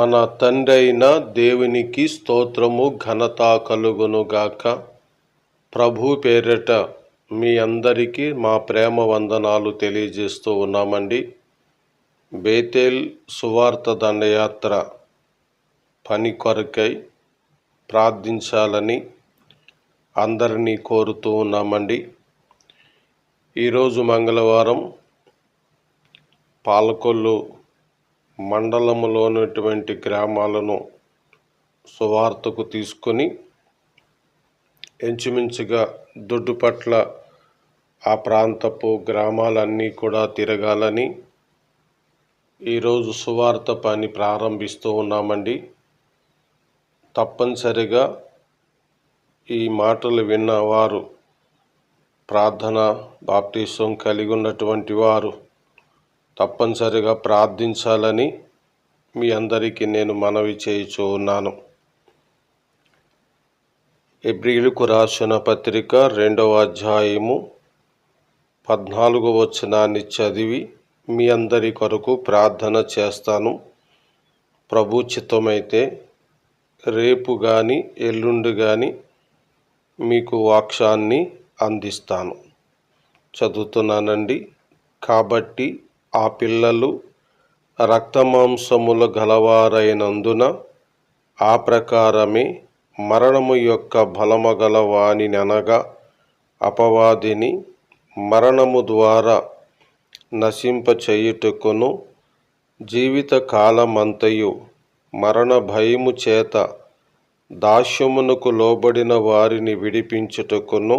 మన తండ్రి అయిన దేవునికి స్తోత్రము ఘనత కలుగునుగాక. ప్రభు పేరట మీ అందరికీ మా ప్రేమ వందనాలు తెలియజేస్తూ ఉన్నామండి. బేతేల్ సువార్త దండయాత్ర పని కొరకై ప్రార్థించాలని అందరినీ కోరుతూ ఉన్నామండి. ఈరోజు మంగళవారం పాలకొల్లు మండలములోనటువంటి గ్రామాలను సువార్తకు తీసుకొని ఇంచుమించుగా దొడ్డుపట్ల ఆ ప్రాంతపు గ్రామాలన్నీ కూడా తిరగాలని ఈరోజు సువార్త పని ప్రారంభిస్తూ ఉన్నామండి. తప్పనిసరిగా ఈ మాటలు విన్నవారు ప్రార్థన బాప్తీసం కలిగి ఉన్నటువంటి వారు తప్పనిసరిగా ప్రార్థించాలని మీ అందరికీ నేను మనవి చేయుచూ ఉన్నాను. ఎబ్రిలకు రాసిన పత్రిక రెండవ అధ్యాయము పద్నాలుగో వచనాన్ని చదివి మీ అందరి కొరకు ప్రార్థన చేస్తాను. ప్రభు చిత్తమైతే రేపు కానీ ఎల్లుండి కానీ మీకు వాక్షాన్ని అందిస్తాను. చదువుతున్నానండి. కాబట్టి ఆ పిల్లలు రక్తమాంసముల గలవారైనందున ఆ ప్రకారమే మరణము యొక్క బలమగల వానిననగా అపవాదిని మరణము ద్వారా నశింపచేయుటకును జీవిత కాలమంతయు మరణ భయము చేత దాస్యమునకు లోబడిన వారిని విడిపించుటకును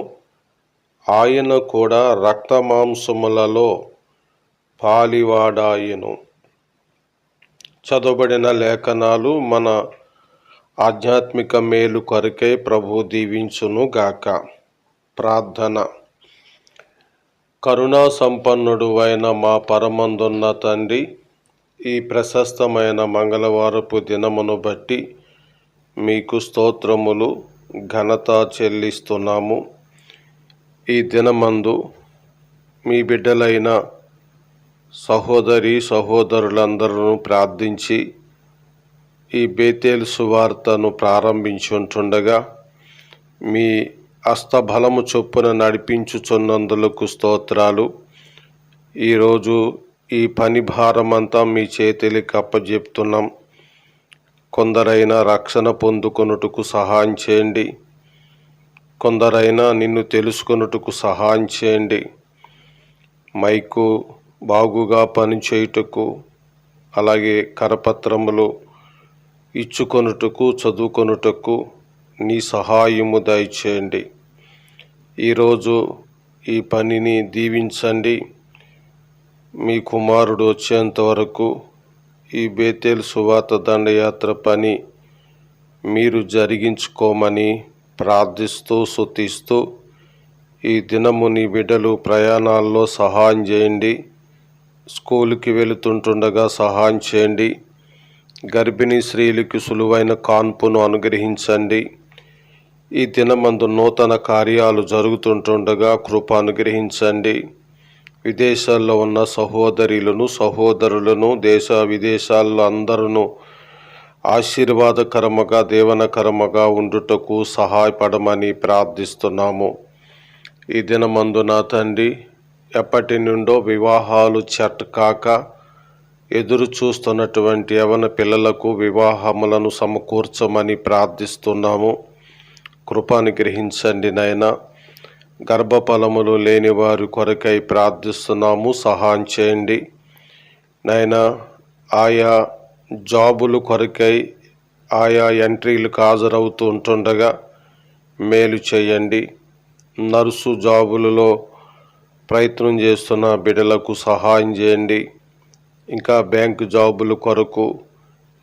ఆయన కూడా రక్తమాంసములలో పాలివాడాయను. చదవబడిన లేఖనాలు మన ఆధ్యాత్మిక మేలు కొరకై ప్రభు దీవించును గాక. ప్రార్థన. కరుణా సంపన్నుడు అయిన మా పరమందున్న తండ్రి ఈ ప్రశస్తమైన మంగళవారపు దినమును బట్టి మీకు స్తోత్రములు ఘనత చెల్లిస్తున్నాము. ఈ దినమందు మీ బిడ్డలైన సహోదరి సహోదరులందరూ ప్రార్థించి ఈ బేతేలు సువార్తను ప్రారంభించుంటుండగా మీ అస్తబలము చొప్పున నడిపించుచున్నందులకు స్తోత్రాలు. ఈరోజు ఈ పని భారమంతా మీ చేతులకి అప్పజెప్తున్నాం కొందరైనా రక్షణ పొందుకొనుటకు సహాయం చేయండి. కొందరైనా నిన్ను తెలుసుకొనుటకు సహాయం చేయండి. మైకు బాగుగా పనిచేయుటకు అలాగే కరపత్రములు ఇచ్చుకొనుటకు చదువుకొనుటకు నీ సహాయము దయచేయండి. ఈరోజు ఈ పనిని దీవించండి. మీ కుమారుడు వచ్చేంత వరకు ఈ బేతేలు సువాత దండయాత్ర పని మీరు జరిగించుకోమని ప్రార్థిస్తూ శుతిస్తూ ఈ దినము నీ బిడ్డలు ప్రయాణాల్లో సహాయం చేయండి. స్కూలుకి వెళుతుంటుండగా సహాయం చేయండి. గర్భిణీ స్త్రీలకు సులువైన కాన్పును అనుగ్రహించండి. ఈ దినమందు నూతన కార్యాలు జరుగుతుంటుండగా కృప అనుగ్రహించండి. విదేశాల్లో ఉన్న సహోదరులను సహోదరులను దేశ విదేశాల్లో అందరూ ఆశీర్వాదకరముగా దేవనకరముగా ఉండుటకు సహాయపడమని ప్రార్థిస్తున్నాము. ఈ దినమందు నా తండ్రి ఎప్పటి నుండో వివాహాలు చట్టకాక ఎదురు చూస్తున్నటువంటి యవన పిల్లలకు వివాహములను సమకూర్చమని ప్రార్థిస్తున్నాము. కృపాను గ్రహించండి నాయన. గర్భఫలములు లేని వారి కొరకై ప్రార్థిస్తున్నాము. సహాయం చేయండి. నాయన ఆయా జాబులు కొరకై ఆయా ఎంట్రీలకు హాజరవుతూ ఉంటుండగా మేలు చేయండి. నర్సు జాబులలో ప్రయత్నం చేస్తున్న బిడ్డలకు సహాయం చేయండి. ఇంకా బ్యాంక్ జాబుల కొరకు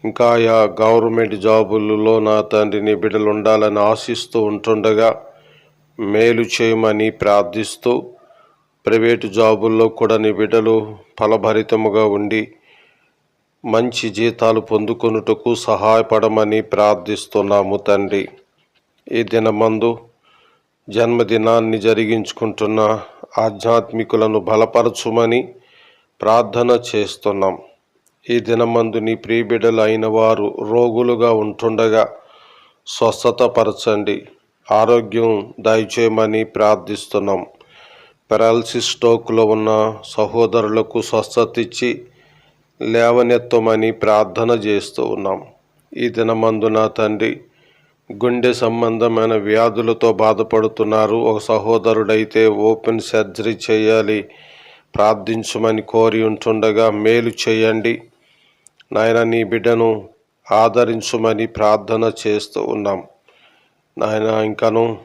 ఇంకా ఆయా గవర్నమెంట్ జాబులలో నా తండ్రిని బిడ్డలు ఉండాలని ఆశిస్తూ ఉంటుండగా మేలు చేయమని ప్రార్థిస్తూ ప్రైవేటు జాబుల్లో కూడా నీ బిడ్డలు ఫలభరితముగా ఉండి మంచి జీతాలు పొందుకొనుటకు సహాయపడమని ప్రార్థిస్తున్నాము తండ్రి. ఈ దినమందు జన్మదినాన్ని జరిగించుకుంటున్న ఆధ్యాత్మికులను బలపరచుమని ప్రార్థన చేస్తున్నాం. ఈ దినమందు నీ ప్రియబిడ్డలు అయిన వారు రోగులుగా ఉంటుండగా స్వస్థతపరచండి. ఆరోగ్యం దయచేయమని ప్రార్థిస్తున్నాం. పెరాలసిస్ స్టోక్లో ఉన్న సహోదరులకు స్వస్థత ఇచ్చి లేవనెత్తమని ప్రార్థన చేస్తూ ఉన్నాం. ఈ దినమందున తండ్రి గుండె సంబంధమైన వ్యాధులతో బాధపడుతున్నారు. ఒక సహోదరుడైతే ఓపెన్ సర్జరీ చేయాలి ప్రార్థించమని కోరి ఉంటుండగా మేలు చేయండి. నాయన నీ బిడ్డను ఆదరించమని ప్రార్థన చేస్తూ ఉన్నాం. నాయన ఇంకను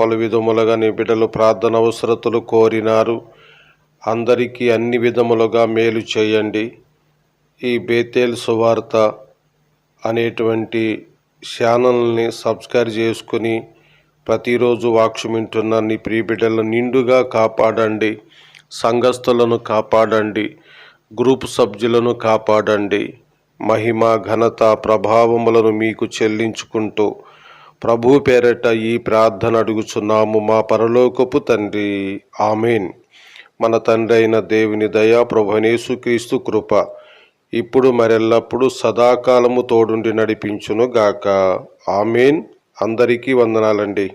పలు విధములుగా నీ బిడ్డలు ప్రార్థన అవసరతలు కోరినారు. అందరికీ అన్ని విధములుగా మేలు చేయండి. ఈ బేతేల్ సువార్త అనేటువంటి ఛానల్ని సబ్స్క్రైబ్ చేసుకుని ప్రతిరోజు వాక్షం వింటున్న నీ ప్రియబిడ్డలను నిండుగా కాపాడండి. సంఘస్థులను కాపాడండి. గ్రూప్ సభ్యులను కాపాడండి. మహిమ ఘనత ప్రభావములను మీకు చెల్లించుకుంటూ ప్రభు పేరట ఈ ప్రార్థన అడుగుచున్నాము మా పరలోకపు తండ్రి. ఆమెన్. మన తండ్రి అయిన దేవుని దయా ప్రభునేసు క్రీస్తు కృప ఇప్పుడు మరెల్లప్పుడు సదాకాలము తోడుండి నడిపించును గాక ఆమెన్. అందరికీ వందనాలండి.